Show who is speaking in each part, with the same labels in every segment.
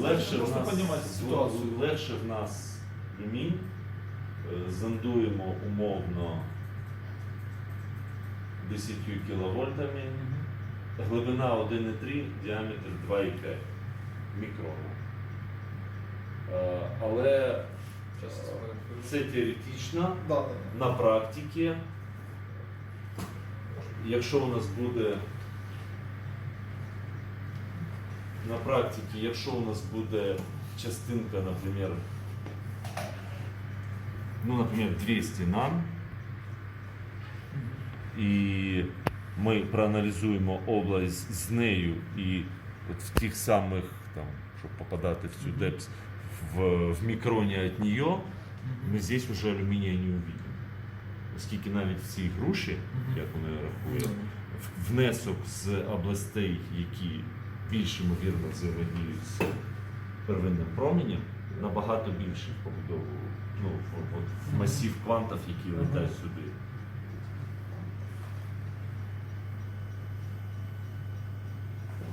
Speaker 1: Легше в нас, легше в нас ремінь. Е, Зондуємо умовно 10 кіловольтами. Глибина 1,3, діаметр 2,5 мікрона. Е, Але е, це теоретично. На практиці, якщо у нас буде на практиці, якщо у нас буде частинка, наприклад, ну, наприклад, 200 нам, і ми проаналізуємо область з нею і от в тих самих, там, щоб попадати в цю депс, в, в мікроні від нее, ми здесь вже алюмінія не увидимо. Оскільки навіть в цій груші, як вони рахують, внесок з областей, які більш ймовірно взаємодіють з первинним променям, набагато більше побудову, ну, в, в масів квантів, які летають сюди.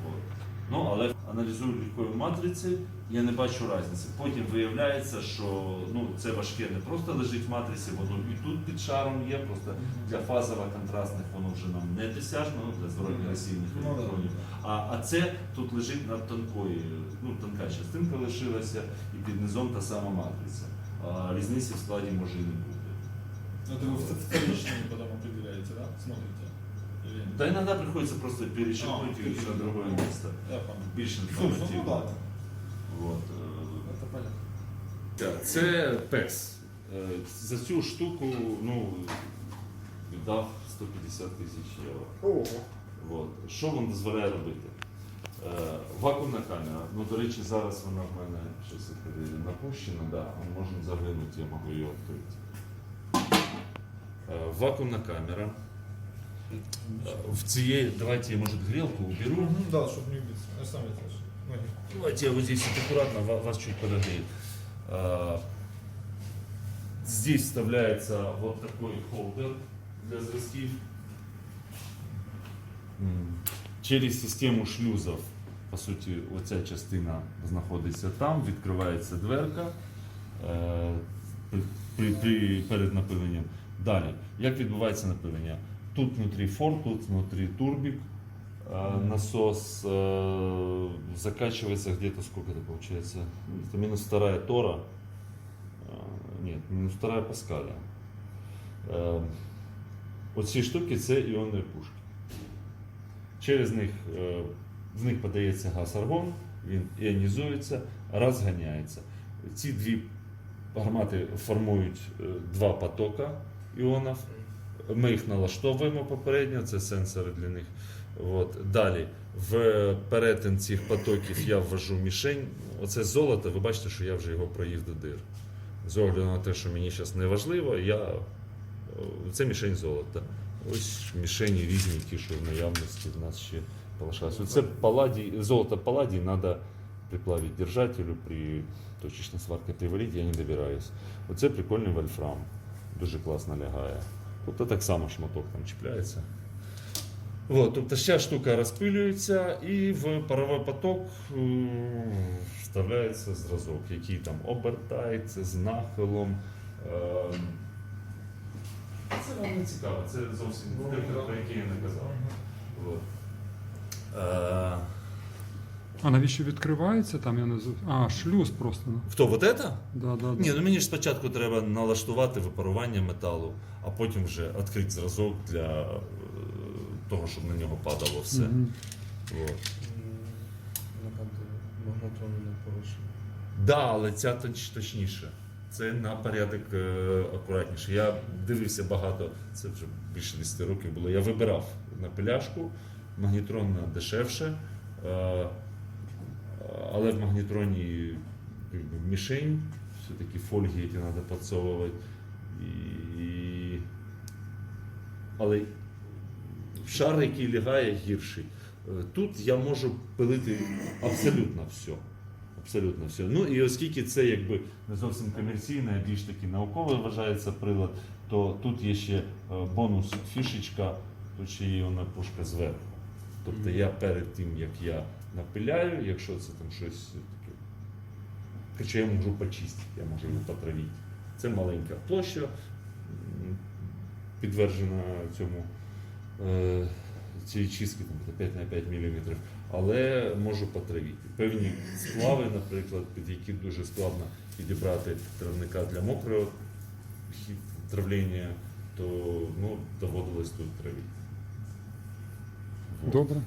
Speaker 1: От. Ну, але аналізую легкої матриці, я не бачу різниці. Потім виявляється, що ну, це важке не просто лежить в матриці, воно і тут під шаром є, просто для фазово-контрастних воно вже нам не досяжно, ну, для зворотньо-російних
Speaker 2: Ну, да.
Speaker 1: електронів. А, а це тут лежить над тонкою, ну, тонка частинка лишилася, і під низом та сама матриця. А різниці в складі може і не бути.
Speaker 2: Это вы в- вторичные потом определяете, да? Смотрите?
Speaker 1: Та іноді приходиться просто перечеркнути
Speaker 2: А,
Speaker 1: і на друге місце.
Speaker 2: Я понял.
Speaker 1: Більш
Speaker 2: ну,
Speaker 1: інформативно.
Speaker 2: да, да.
Speaker 1: От, е,
Speaker 2: Это понятно.
Speaker 1: Це пекс. Е, За цю штуку ну, віддав 150 тисяч євро. От. Що він дозволяє робити? Е, Вакуумна камера. Ну, до речі, зараз вона в мене щось напущена, да. Ми можемо заглянути, я можу її відкрити. Е, Вакуумна камера. В цієї, давайте я, може, грілку уберу.
Speaker 2: Мгм, Да, чтобы не убиться. Я сам это Ноги.
Speaker 1: Давайте я вот здесь вот аккуратно ва- вас чуть подогрею. А, Здесь вставляется вот такой холдер для зразків. М, Через систему шлюзів, по суті, оця частина знаходиться там, відкривається дверка е, при, при, при- перед напиленням. Далі, як відбувається напилення? Тут внутрі фор, тут внутрі турбік, э, насос э, закачивается где-то сколько это получается? Это минус вторая тора. Э, Нет, минус вторая паскаля. Э, Оці штуки це іонні пушки. Через них, е, в них подається газ аргон, він іонізується, розганяється. Ці дві гармати формують е, два потока іонів. Ми їх налаштовуємо попередньо, це сенсори для них. От. Далі, в перетин цих потоків я ввожу мішень. Оце золото, ви бачите, що я вже його проїв до дир. З огляду на те, що мені зараз не важливо, я... е, це мішень золота. Ось мішені різні, ті, що в наявності в нас ще полишалися. Це паладій, золото паладій треба приплавити держателю при точечній сварці при валіді, я не добираюсь. Оце прикольний вольфрам, дуже класно лягає. Тобто так само шматок там чіпляється. От, тобто ця штука розпилюється і в паровий поток е, вставляється зразок, який там обертається з нахилом. Е, Це вам не цікаво, це зовсім
Speaker 2: не
Speaker 1: те, про яке я не казав.
Speaker 2: Мгм.
Speaker 1: От. Е,
Speaker 3: А навіщо відкривається там? Я не зу- А, шлюз просто. ну.
Speaker 1: Хто, вот это?
Speaker 3: Да, да, да.
Speaker 1: Ні, ну мені ж спочатку треба налаштувати випарування металу, а потім вже відкрити зразок для е, того, щоб на нього падало все.
Speaker 3: Мгм.
Speaker 1: От.
Speaker 4: Магнетрони не порушені.
Speaker 1: Да, але ця точ, точніше. Це на порядок е, акуратніше. Я дивився багато, це вже більше 10 років було. Я вибирав на пиляшку, магнітронна дешевше, е, але в магнітроні як би, мішень, все-таки фольги які треба підсовувати. І... Але шар, який лягає, гірший. Е, Тут я можу пилити абсолютно все. Абсолютно все. Ну і оскільки це якби не зовсім комерційне, а більш таки науковий вважається прилад, то тут є ще е, бонус фішечка, тут ще є вона пушка зверху. Тобто я перед тим, як я напиляю, якщо це там щось таке. Хоча я можу почистити, я можу його потравити. Це маленька площа, підтверджена цьому е, цій чистки там, 5 на 5 мм, але можу потравити. Певні сплави, наприклад, під які дуже складно підібрати травника для мокрого травлення, то ну, доводилось тут травити.
Speaker 3: Добре.